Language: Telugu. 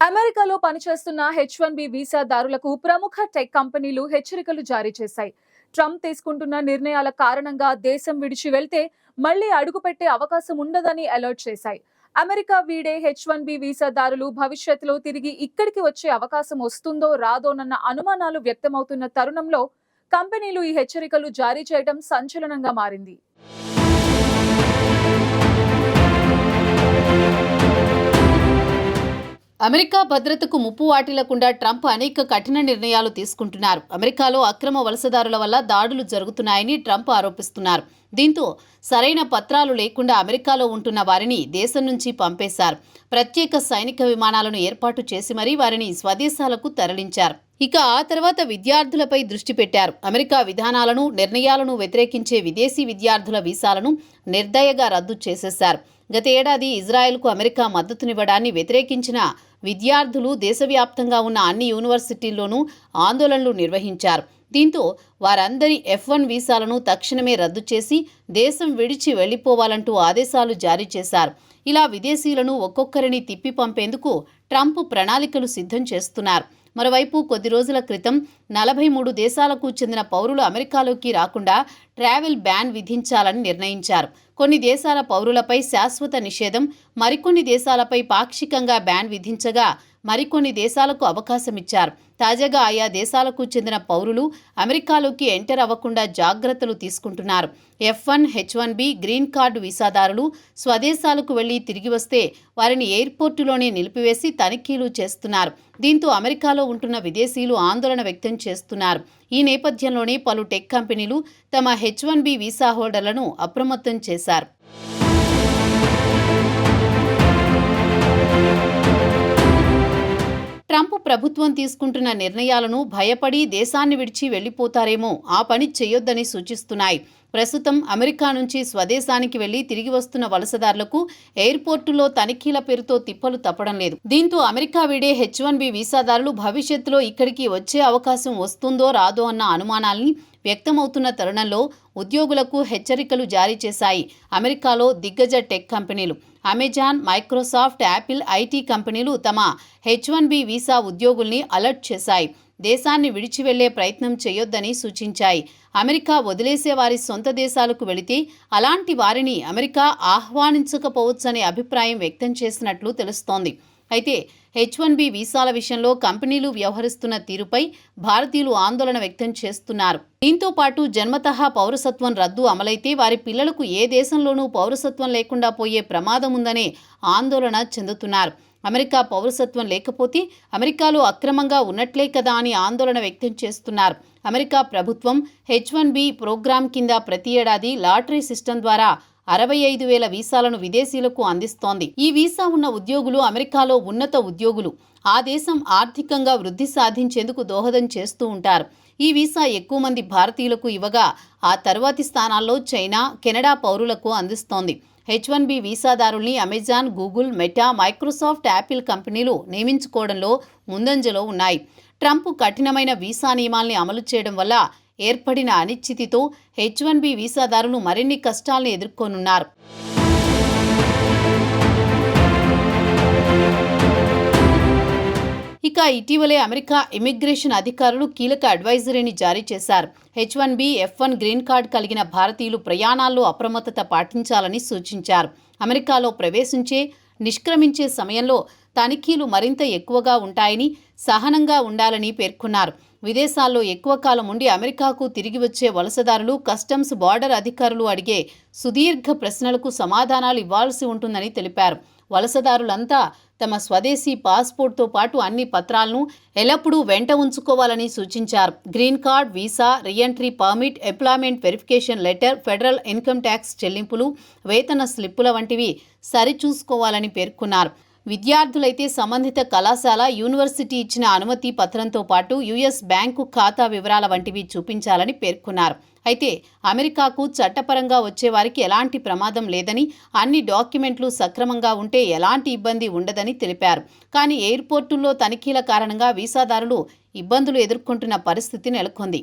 అమెరికాలో పనిచేస్తున్న హెచ్ వన్ బి వీసాదారులకు ప్రముఖ టెక్ కంపెనీలు హెచ్చరికలు జారీ చేశాయి. ట్రంప్ తీసుకుంటున్న నిర్ణయాల కారణంగా దేశం విడిచి వెళ్తే మళ్ళీ అడుగుపెట్టే అవకాశం ఉండదని అలర్ట్ చేశాయి. అమెరికా వీడే హెచ్ వన్ బి వీసాదారులు భవిష్యత్తులో తిరిగి ఇక్కడికి వచ్చే అవకాశం వస్తుందో రాదోనన్న అనుమానాలు వ్యక్తమవుతున్న తరుణంలో కంపెనీలు ఈ హెచ్చరికలు జారీ చేయడం సంచలనంగా మారింది. అమెరికా భద్రతకు ముప్పు వాటిల్లకుండా ట్రంప్ అనేక కఠిన నిర్ణయాలు తీసుకుంటున్నారు. అమెరికాలో అక్రమ వలసదారుల వల్ల దాడులు జరుగుతున్నాయని ట్రంప్ ఆరోపిస్తున్నారు. దీంతో సరైన పత్రాలు లేకుండా అమెరికాలో ఉంటున్న వారిని దేశం నుంచి పంపేశారు. ప్రత్యేక సైనిక విమానాలను ఏర్పాటు చేసి మరీ వారిని స్వదేశాలకు తరలించారు. ఇక ఆ తర్వాత విద్యార్థులపై దృష్టి పెట్టారు. అమెరికా విధానాలను నిర్ణయాలను వ్యతిరేకించే విదేశీ విద్యార్థుల వీసాలను నిర్దయగా రద్దు చేసేశారు. గత ఏడాది ఇజ్రాయెల్కు అమెరికా మద్దతునివ్వడాన్ని వ్యతిరేకించిన విద్యార్థులు దేశవ్యాప్తంగా ఉన్న అన్ని యూనివర్సిటీల్లోనూ ఆందోళనలు నిర్వహించారు. దీంతో వారందరి ఎఫ్ వన్ వీసాలను తక్షణమే రద్దు చేసి దేశం విడిచి వెళ్ళిపోవాలంటూ ఆదేశాలు జారీ చేశారు. ఇలా విదేశీయులను ఒక్కొక్కరిని తిప్పి పంపేందుకు ట్రంప్ ప్రణాళికలు సిద్ధం చేస్తున్నారు. మరోవైపు కొద్ది రోజుల క్రితం నలభై మూడు దేశాలకు చెందిన పౌరులు అమెరికాలోకి రాకుండా ట్రావెల్ బ్యాన్ విధించాలని నిర్ణయించారు. కొన్ని దేశాల పౌరులపై శాశ్వత నిషేధం మరికొన్ని దేశాలపై పాక్షికంగా బ్యాన్ విధించగా మరికొన్ని దేశాలకు అవకాశమిచ్చారు తాజాగా ఆయా దేశాలకు చెందిన పౌరులు అమెరికాలోకి ఎంటర్ అవ్వకుండా జాగ్రత్తలు తీసుకుంటున్నారు. F one H one B green card వీసాదారులు స్వదేశాలకు వెళ్ళి తిరిగి వస్తే వారిని ఎయిర్పోర్టులోనే నిలిపివేసి తనిఖీలు చేస్తున్నారు. దీంతో అమెరికాలో ఉంటున్న విదేశీయులు ఆందోళన వ్యక్తం చేస్తున్నారు. ఈ నేపథ్యంలోనే పలు టెక్ కంపెనీలు తమ హెచ్ వన్ బి వీసా హోల్డర్లను అప్రమత్తం చేశారు. ప్రభుత్వం తీసుకుంటున్న నిర్ణయాలను భయపడి దేశాన్ని విడిచి వెళ్ళిపోతారేమో ఆ పని చేయొద్దని సూచిస్తున్నాయి. ప్రస్తుతం అమెరికా నుంచి స్వదేశానికి వెళ్ళి తిరిగి వస్తున్న వలసదారులకు ఎయిర్పోర్టులో తనిఖీల పేరుతో తిప్పలు తప్పడం లేదు. దీంతో అమెరికా వీడే హెచ్ వన్ బి వీసాదారులు భవిష్యత్తులో ఇక్కడికి వచ్చే అవకాశం వస్తుందో రాదో అన్న అనుమానాల్ని వ్యక్తమవుతున్న తరుణంలో ఉద్యోగులకు హెచ్చరికలు జారీ చేశాయి. అమెరికాలో దిగ్గజ టెక్ కంపెనీలు అమెజాన్ మైక్రోసాఫ్ట్ యాపిల్ ఐటీ కంపెనీలు తమ హెచ్ వన్ బి వీసా ఉద్యోగుల్ని అలర్ట్ చేశాయి. దేశాన్ని విడిచి వెళ్ళే ప్రయత్నం చేయొద్దని సూచించాయి. అమెరికా వదిలేసే వారి సొంత దేశాలకు వెళితే అలాంటి వారిని అమెరికా ఆహ్వానించకపోవచ్చనే అభిప్రాయం వ్యక్తం చేసినట్లు తెలుస్తోంది. అయితే హెచ్ వన్ బి వీసాల విషయంలో కంపెనీలు వ్యవహరిస్తున్న తీరుపై భారతీయులు ఆందోళన వ్యక్తం చేస్తున్నారు. దీంతో పాటు జన్మతహా పౌరసత్వం రద్దు అమలైతే వారి పిల్లలకు ఏ దేశంలోనూ పౌరసత్వం లేకుండా పోయే ప్రమాదం ఉందనే ఆందోళన చెందుతున్నారు. అమెరికా పౌరసత్వం లేకపోతే అమెరికాలో అక్రమంగా ఉన్నట్లే కదా అని ఆందోళన వ్యక్తం చేస్తున్నారు. అమెరికా ప్రభుత్వం హెచ్ వన్ బి ప్రోగ్రాం కింద ప్రతి ఏడాది లాటరీ సిస్టమ్ ద్వారా అరవై ఐదు వేల వీసాలను విదేశీయులకు అందిస్తోంది. ఈ వీసా ఉన్న ఉద్యోగులు అమెరికాలో ఉన్నత ఉద్యోగులు. ఆ దేశం ఆర్థికంగా వృద్ధి సాధించేందుకు దోహదం చేస్తూ ఉంటారు. ఈ వీసా ఎక్కువ మంది భారతీయులకు ఇవ్వగా ఆ తర్వాతి స్థానాల్లో చైనా కెనడా పౌరులకు అందిస్తోంది. H one B వీసాదారుల్ని Amazon Google Meta Microsoft Apple కంపెనీలు నియమించుకోవడంలో ముందంజలో ఉన్నాయి. ట్రంప్ కఠినమైన వీసా నియమాల్ని అమలు చేయడం వల్ల ఏర్పడిన అనిశ్చితితో హెచ్ వన్ బి వీసాదారులు మరిన్ని కష్టాలను ఎదుర్కొనున్నారు. ఇక ఇటీవలే అమెరికా ఇమిగ్రేషన్ అధికారులు కీలక అడ్వైజరీని జారీ చేశారు. H one B F one green card కలిగిన భారతీయులు ప్రయాణాల్లో అప్రమత్తత పాటించాలని సూచించారు. అమెరికాలో ప్రవేశించే నిష్క్రమించే సమయంలో తనిఖీలు మరింత ఎక్కువగా ఉంటాయని సహనంగా ఉండాలని పేర్కొన్నారు. విదేశాల్లో ఎక్కువ కాలం ఉండి అమెరికాకు తిరిగి వచ్చే వలసదారులు కస్టమ్స్ బార్డర్ అధికారులు అడిగే సుదీర్ఘ ప్రశ్నలకు సమాధానాలు ఇవ్వాల్సి ఉంటుందని తెలిపారు. వలసదారులంతా తమ స్వదేశీ పాస్పోర్ట్తో పాటు అన్ని పత్రాలను ఎల్లప్పుడూ వెంట ఉంచుకోవాలని సూచించారు. Green card visa reentry permit employment verification letter federal income tax చెల్లింపులు వేతన స్లిప్పుల వంటివి సరిచూసుకోవాలని పేర్కొన్నారు. విద్యార్థులైతే సంబంధిత కళాశాల యూనివర్సిటీ ఇచ్చిన అనుమతి పత్రంతో పాటు యుఎస్ బ్యాంకు ఖాతా వివరాల వంటివి చూపించాలని పేర్కొన్నారు. అయితే అమెరికాకు చట్టపరంగా వచ్చేవారికి ఎలాంటి ప్రమాదం లేదని అన్ని డాక్యుమెంట్లు సక్రమంగా ఉంటే ఎలాంటి ఇబ్బంది ఉండదని తెలిపారు. కానీ ఎయిర్పోర్టుల్లో తనిఖీల కారణంగా వీసాదారులు ఇబ్బందులు ఎదుర్కొంటున్న పరిస్థితి నెలకొంది.